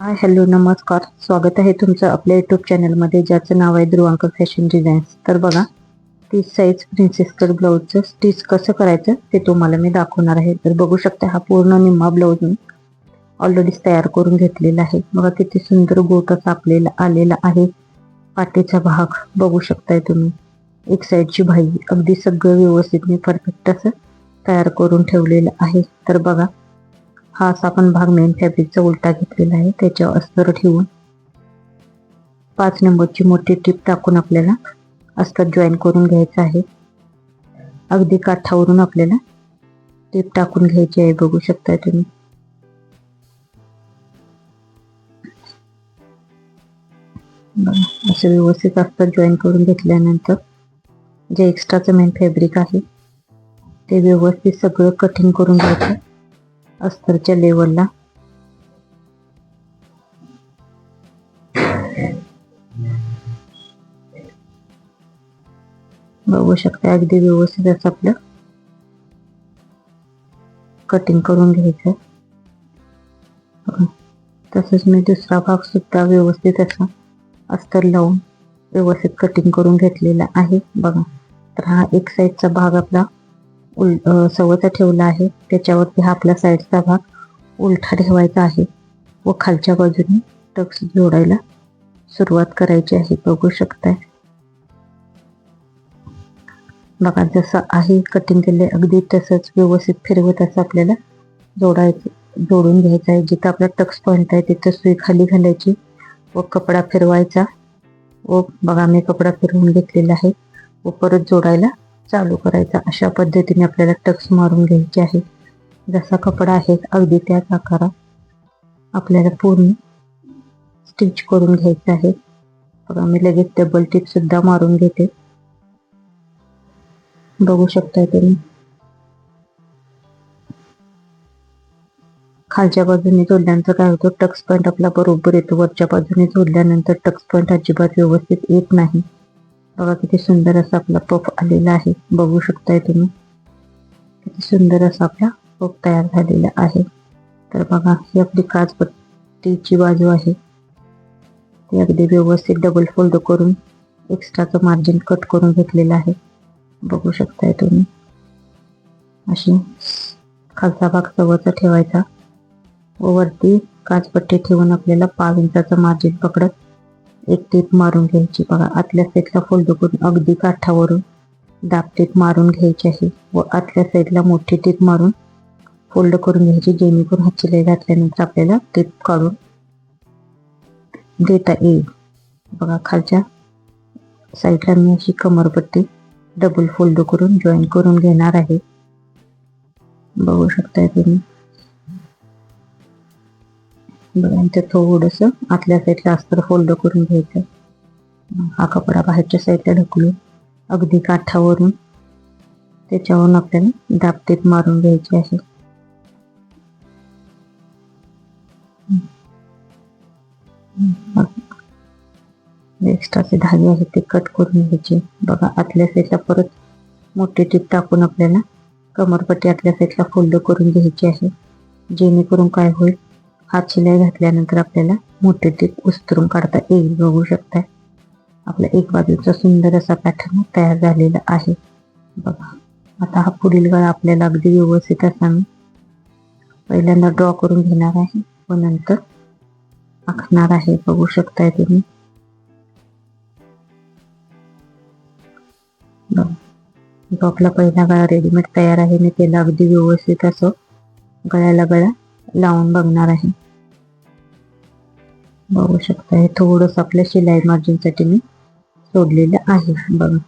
Hi hello नमस्कार. स्वागत आहे तुमचं आपल्या युट्यूब चॅनलमध्ये ज्याचं नाव आहे ध्रुवांक फॅशन डिझाईन्स तर बघा तीस साईज प्रिन्सेस कट ब्लाऊजचं स्टिच कसं करायचं ते तुम्हाला मी दाखवणार आहे. तर बघू शकता हा पूर्ण निम्मा ब्लाऊज मी ऑलरेडीच तयार करून घेतलेला आहे. बघा किती सुंदर गोट असा आपल्याला आलेला आहे. पाठीचा भाग बघू शकताय तुम्ही. एक साईडची भाई. अगदी सगळं व्यवस्थित मी परफेक्ट असं तयार करून ठेवलेलं आहे. तर बघा हा असा आपण भाग मेन फॅब्रिकचा उलटा घेतलेला आहे. त्याच्यावर अस्तर ठेवून पाच नंबरची मोठी टिप टाकून आपल्याला अस्तर जॉईन करून घ्यायचं आहे. अगदी काठावरून आपल्याला टिप टाकून घ्यायची आहे. बघू शकताय तुम्ही. असं व्यवस्थित अस्तर जॉईन करून घेतल्यानंतर जे एक्स्ट्राचं मेन फॅब्रिक आहे ते व्यवस्थित सगळं कटिंग करून घ्यायचं. अस्तरच्या लेवलला. बघू शकता अगदी व्यवस्थित असं आपलं. कटिंग करून घ्यायचं. तसंच मी दुसरा भाग सुद्धा व्यवस्थित असा अस्तर लावून व्यवस्थित कटिंग करून घेतलेला आहे. बघा तर हा एक साईडचा भाग आपला उल अ, ठेवला आहे. त्याच्यावरती हा आपला साईडचा भाग उलटा ठेवायचा आहे व खालच्या बाजूने टक्स जोडायला सुरुवात करायची आहे. बघू शकताय. बघा जसं आहे कटिंग केले अगदी तसंच व्यवस्थित फिरवत असं आपल्याला जोडायचं जोडून घ्यायचं आहे. जिथं आपला टक्स पॉईंट आहे तिथं सुई खाली घालायची व कपडा फिरवायचा. व बघा मी कपडा फिरवून घेतलेला आहे व परत जोडायला चालू करायचा. अशा पद्धतीने आपल्याला टक्स मारून घ्यायचे आहे. जसा कपडा आहे अगदी त्याच आकारात आपल्याला पूर्ण स्टिच करून घ्यायचं आहे. बघा मी लगेच डबल टिप सुद्धा मारून घेते. बघू शकताय तुम्ही. खालच्या बाजूने जोडल्यानंतर काय होतं? टक्स पॉईंट आपला बरोबर येतो. वरच्या बाजूने जोडल्यानंतर टक्स पॉईंट अजिबात व्यवस्थित येत नाही. बघा किती सुंदर असा आपला पफ आलेला आहे. बघू शकताय तुम्ही. किती सुंदर असा आपला पफ तयार झालेला आहे. तर बघा ही आपली काचपट्टीची बाजू आहे. ती अगदी व्यवस्थित डबल फोल्ड करून एक्स्ट्राचं मार्जिन कट करून घेतलेलं आहे. बघू शकताय तुम्ही. अशी खालचा भाग सवचा ठेवायचा. व वरती काचपट्टी ठेवून आपल्याला पाच इंचाचं मार्जिन पकडत एक टीप मारून घ्यायची. बघा आतल्या साईडला फोल्ड करून अगदी काठावरून दाब टीप मारून घ्यायची आहे व आतल्या साईडला मोठी टीप मारून फोल्ड करून घ्यायची जेणेकरून हात शिलाई घातल्यानंतर आपल्याला टीप काढून देता येईल. बघा खालच्या साईडला मी अशी कमरपट्टी डबल फोल्ड करून जॉईन करून घेणार आहे. बघू शकताय तुम्ही. बघा इथे थोडस आतल्या साईडला अस्तर फोल्ड करून घ्यायचं. हा कपडा बाहेरच्या साईडला ढकलून अगदी काठावरून त्याच्यावरून आपल्याला दाबतीत मारून घ्यायची आहे. एक्स्ट्राचे धागे आहेत ते कट करून घ्यायचे. बघा आतल्या साईडला परत मोठी टीप टाकून आपल्याला कमरपट्टी आतल्या साईडला फोल्ड करून घ्यायची आहे. जेणेकरून काय होईल हात शिलाई घातल्यानंतर आपल्याला मोठी टीप उस्तरून काढता येईल. बघू शकताय. आपला एक बाजूचा सुंदर असा पॅटर्न तयार झालेला आहे. बघा. आता हा पुढील गळा आपल्याला अगदी व्यवस्थित असा मी पहिल्यांदा ड्रॉ करून घेणार आहे. व नंतर आखणार आहे. बघू शकताय तुम्ही. आपला पहिला गळा रेडीमेड तयार आहे. मी त्याला अगदी व्यवस्थित असं गळ्याला गळा लावून बघणार आहे. बघू शकता हे थोडस आपल्या शिलाई मार्जिनसाठी मी सोडलेलं आहे. बघा.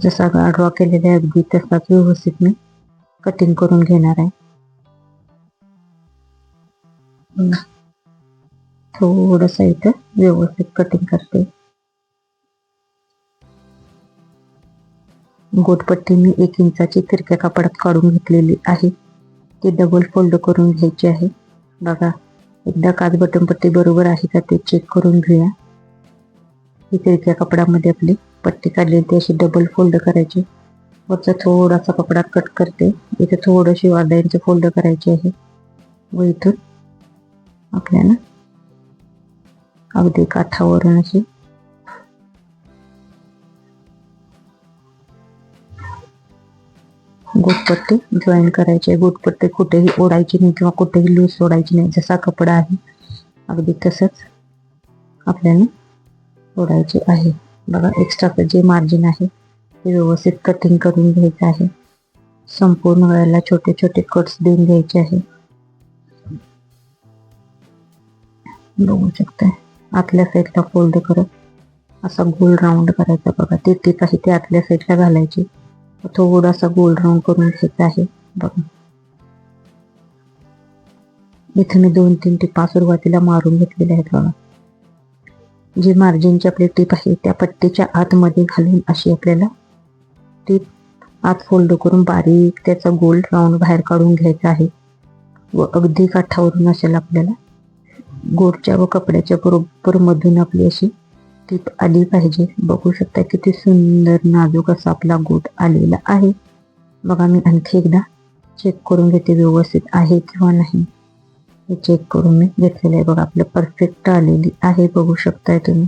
जसा ड्रॉ केलेला आहे अगदी तसाच व्यवस्थित मी कटिंग करून घेणार आहे. बघा. थोडस इथं व्यवस्थित कटिंग करते. गोटपट्टी मी एक इंचाची तिरक्या कापडात काढून घेतलेली आहे. ती डबल फोल्ड करून घ्यायची आहे. बघा एकदा काच बटनपट्टी बरोबर आहे का ते चेक करून घेऊया. ही तिरक्या कपडामध्ये आपली पट्टी काढलेली ती अशी डबल फोल्ड करायची. वरचा थोडासा कपडा कट करते. इथे थोडंशी अर्धा इंच फोल्ड करायची आहे. व इथून आपल्याला अगदी काठावरून अशी गोटपट्टी जॉईन करायची. आहे गोटपट्टी कुठेही ओढायची नाही किंवा कुठेही लूज सोडायची नाही. जसा कपडा आहे अगदी तसंच आपल्याला ओढायचे आहे. बघा एक्स्ट्राचं जे मार्जिन आहे ते व्यवस्थित कटिंग करून घ्यायचं आहे. संपूर्ण वेळेला छोटे छोटे कट्स देऊन घ्यायचे आहे. बघू शकताय. आतल्या साईडला फोल्ड करत असा गोल राऊंड करायचा बघा. ते टीप आहे ते आतल्या साईडला घालायची. थोडासा गोल राऊंड करून घ्यायचा आहे. बघा. इथे मी दोन तीन टिपा सुरुवातीला मारून घेतलेल्या आहेत बघा. जी मार्जिनची आपली टीप आहे त्या पट्टीच्या आतमध्ये घालून अशी आपल्याला टीप आत फोल्ड करून बारीक त्याचा गोल राऊंड बाहेर काढून घ्यायचा आहे. व अगदी काठावरून असेल आपल्याला गोडच्या व कपड्याच्या बरोबर मधून आपली अशी टीप आली पाहिजे. बघू शकता किती सुंदर नाजूक असा आपला गोट आलेला आहे. बघा मी आणखी एकदा चेक करून घेते व्यवस्थित आहे किंवा नाही. हे चेक करून मी घेतलेलं आहे. बघा आपलं परफेक्ट आलेली आहे. बघू शकताय तुम्ही.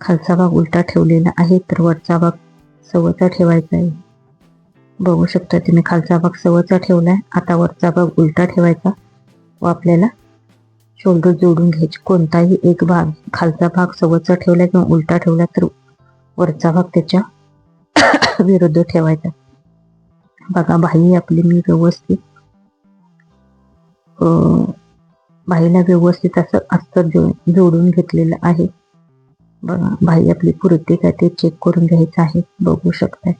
खालचा भाग उलटा ठेवलेला आहे तर वरचा भाग सवचा ठेवायचा आहे. बघू शकता तुम्ही खालचा भाग सवचा ठेवलाय. आता वरचा भाग उलटा ठेवायचा. व आपल्याला शोल्डर जोडून घ्यायचे. कोणताही एक भाग खालचा भाग सवचा ठेवला किंवा उलटा ठेवला तर वरचा भाग त्याच्या विरुद्ध ठेवायचा. बघा बाही आपली मी व्यवस्थित बाईला व्यवस्थित असं अस्तर जो जोडून घेतलेलं आहे. बघा बाई आपली पुरते काय ते चेक करून घ्यायचं आहे. बघू शकताय.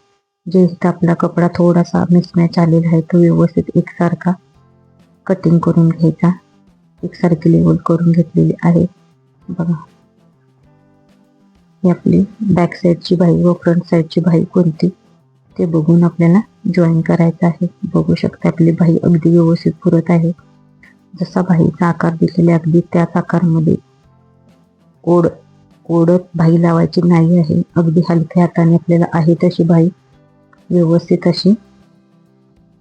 जे इथं आपला कपडा थोडासा मिसमॅच आलेला आहे तो व्यवस्थित एकसारखा कटिंग करून घ्यायचा. एकसारखी लेवल करून घेतलेली आहे. बघा. ही आपली बॅक साईडची बाई व फ्रंट साईडची बाई कोणती? ते बघून आपल्याला जॉईन करायचं आहे. बघू शकता आपली बाई अगदी व्यवस्थित पुरत आहे. जसा बाईचा आकार दिलेला अगदी त्याच आकारमध्ये. ओढ ओढत बाई लावायची नाही आहे. अगदी हलक्या हाताने आपल्याला आहे तशी बाई. व्यवस्थित अशी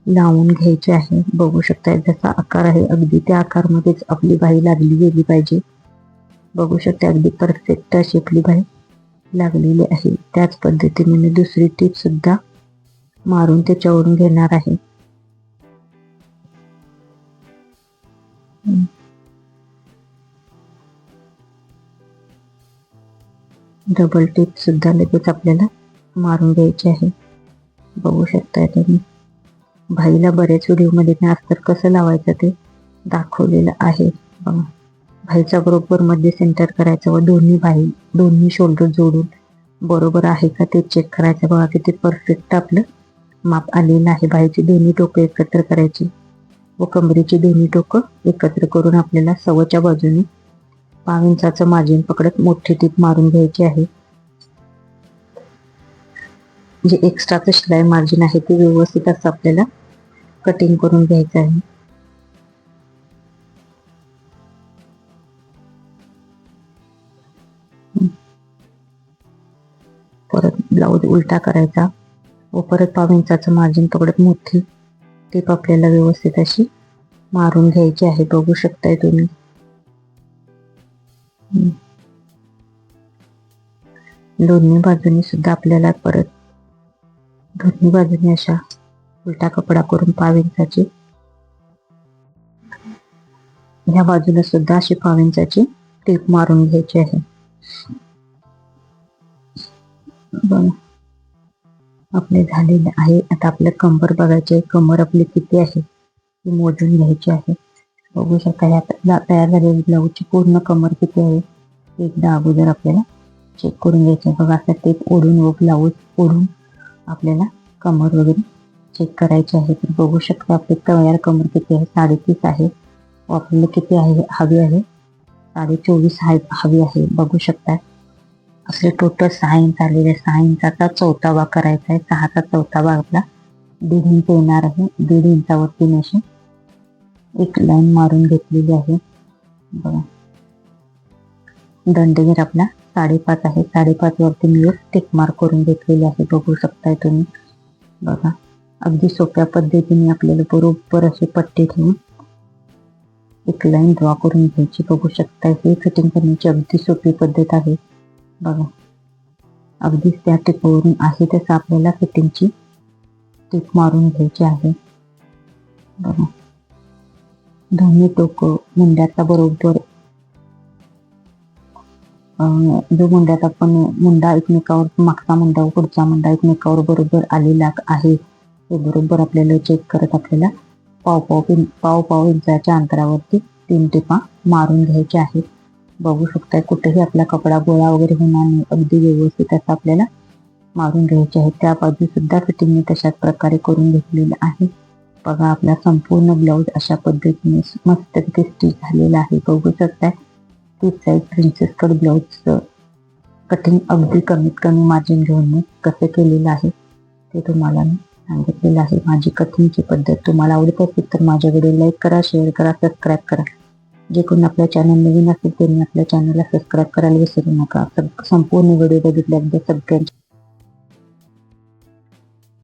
लावून घ्यायची आहे. बघू शकताय जसा आकार आहे. अगदी त्या आकारमध्येच आपली बाई लागली गेली पाहिजे. बघू शकता अगदी परफेक्ट अशी आपली बाई लागलेली आहे. त्याच पद्धतीने मी दुसरी टीप सुद्धा मारून त्याच्यावरून घेणार आहे. डबल टीप सुद्धा लगेच आपल्याला मारून घ्यायची आहे. बघू शकताय तुम्ही भाईला बऱ्याच व्हिडिओमध्ये मी अस्तर कसं लावायचं ते दाखवलेलं आहे. बघा. भाईच्या बरोबर मध्ये सेंटर करायचं व दोन्ही भाई दोन्ही शोल्डर जोडून बरोबर आहे का ते चेक करायचं. बघा किती परफेक्ट आपलं माप आलेलं आहे. भाईची दोन्ही टोकं एकत्र करायची व कमरेची दोन्ही टोकं एकत्र करून आपल्याला सवच्या बाजूने पाव इंचाचं मार्जिन पकडत मोठी टीप मारून घ्यायची आहे. जे एक्स्ट्राचं शिलाई मार्जिन आहे ते व्यवस्थित असं आपल्याला कटिंग करून घ्यायचं आहे. परत ब्लाऊज उलटा करायचा. व परत पाव इंचाचं मार्जिन पकडत मोठी टेप आपल्याला व्यवस्थित अशी मारून घ्यायची आहे. बघू शकताय तुम्ही. दोन्ही बाजूनी सुद्धा आपल्याला परत दोन्ही बाजूने अशा उलटा कपडा करून पाव इंचाची ह्या बाजूला सुद्धा अशी पाव इंचाची टीप मारून घ्यायची आहे. आपले झालेले आहे. आता आपलं कंबर बघायचे. कंबर आपली किती आहे? ती मोजून घ्यायची आहे. बघू शकता ह्या तयार झालेली ब्लाऊजची पूर्ण कमर किती आहे? एकदा अगोदर आपल्याला चेक करून घ्यायचे बघा असं टेप ओढून व ब्लाऊज ओढून आपल्याला कमर वगैरे चेक करायची आहे. तर बघू शकता आपली तयार कमर किती आहे? साडेतीस आहे. आपल्याला किती आहे? हवी आहे. साडे चोवीस आहे. हवी आहे. बघू शकता. आपले टोटल सहा इंच आलेले आहे. सहा इंचाचा चौथा भाग करायचा आहे. सहाचा चौथा भाग आपला दीड इंच येणार आहे. दीड इंचावरती मी अशी एक लाईन मारून घेतलेली आहे. बघा. दंडगीर आपला साडेपाच आहे. साडेपाच वरती मी एक टिक मार्क करून घेतलेली आहे. बघू शकताय तुम्ही. बघा. अगदी सोप्या पद्धतीने आपल्याला बरोबर अशी पट्टी ठेवून एक लाईन ड्रॉ करून घ्यायची. बघू शकता हे फिटिंग करण्याची अगदी सोपी पद्धत आहे. बघा. अगदीच त्या टिपवरून आहे तसं आपल्याला फिटिंगची टिप मारून घ्यायची आहे. बघा. दोन्ही टोक मुंड्याचा बरोबर जो मुंड्यात आपण मुंडा एकमेकावर मागचा मुंडा व पुढचा मुंडा एकमेकावर बरोबर आलेला आहे. ते बरोबर आपल्याला चेक करत आपल्याला पाव पाव पिं पाव पाव इंचाच्या अंतरावरती तीन टिपा मारून घ्यायच्या आहेत. बघू शकताय कुठेही आपला कपडा गोळा वगैरे होणार नाही. अगदी व्यवस्थित असं आपल्याला मारून घ्यायचे आहे त्या बाजू सुद्धा फिटिंग मी तशाच प्रकारे करून घेतलेलं आहे. बघा आपला संपूर्ण ब्लाऊज अशा पद्धतीने मस्तपैकी स्टिच झालेला आहे. बघू शकताय तीच आहे. प्रिन्सेस कट ब्लाऊजचं कटिंग अगदी कमीत कमी मार्जिन घेऊन मी कसं केलेलं आहे ते तुम्हाला मी सांगितलेलं आहे. माझी कटिंगची पद्धत तुम्हाला आवडत असेल तर माझ्या व्हिडिओ लाईक करा शेअर करा सबस्क्राईब करा. जे कोणी आपल्या चॅनल नवीन असेल त्यांनी आपल्या चॅनलला सबस्क्राईब करायला विसरू नका. सग- संपूर्ण व्हिडिओ बघितल्याबद्दल सगळ्यांचे